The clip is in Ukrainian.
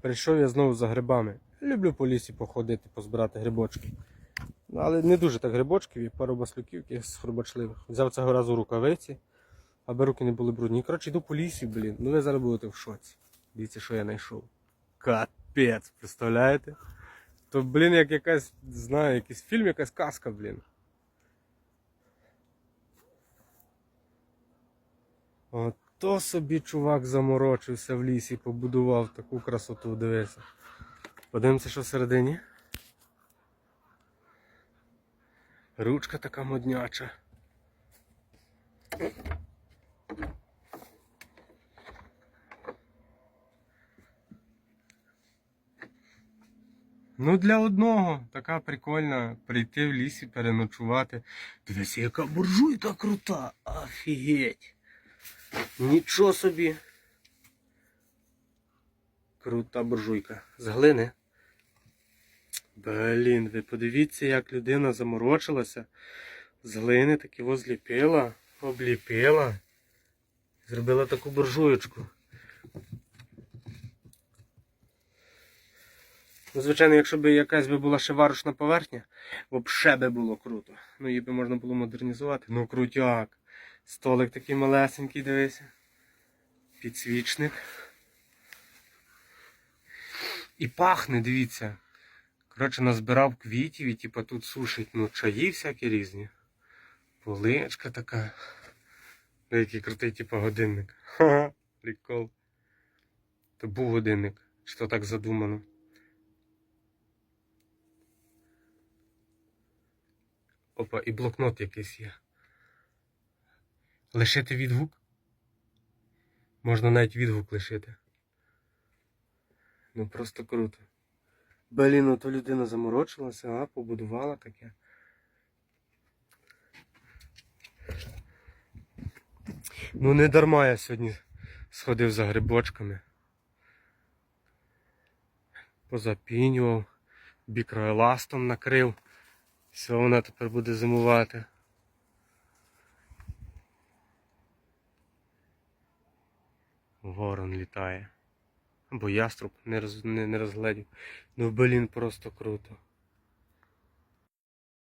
Прийшов я знову за грибами. Люблю по лісі походити, позбирати грибочки. Ну, але не дуже так грибочків і пару маслюків, якихось хробачливих. Взяв цього разу рукавиці, аби руки не були брудні. Коротше, йду по лісі, блін. Ну ви зараз будете в шоці. Дивіться, що я знайшов. Капець, представляєте? То, блін, як якась, знаю, якийсь фільм, якась казка, блін. Ото собі чувак заморочився в лісі, побудував таку красоту, дивися. Подивимося, що всередині. Ручка така модняча. Ну, для одного така прикольна прийти в лісі, переночувати. Дивися, яка буржуйка крута! Офігеть! Нічого собі. Крута буржуйка. З глини. Блін, ви подивіться, як людина заморочилася. З глини таки возліпила, обліпила. Зробила таку буржуєчку. Ну, звичайно, якщо б якась би була ще варушна поверхня, взагалі би було круто. Ну, її би можна було модернізувати. Ну, крутяк. Столик такий малесенький, дивися. Підсвічник. І пахне, дивіться. Коротше, назбирав квітів і типу, тут сушить ну, чаї всякі різні. Поличка така. Ну, який крутий, типу, годинник. Ха-ха, прикол. То був годинник. То так задумано. Опа, і блокнот якийсь є. Лишити відгук? Можна навіть відгук лишити. Ну просто круто. Блін, ну то людина заморочилася, а побудувала таке. Ну не дарма я сьогодні сходив за грибочками. Позапінював, бікроеластом накрив. Все, вона тепер буде зимувати. Ворон літає. Або яструб не, роз, не, не розгледів. Ну, блін, просто круто.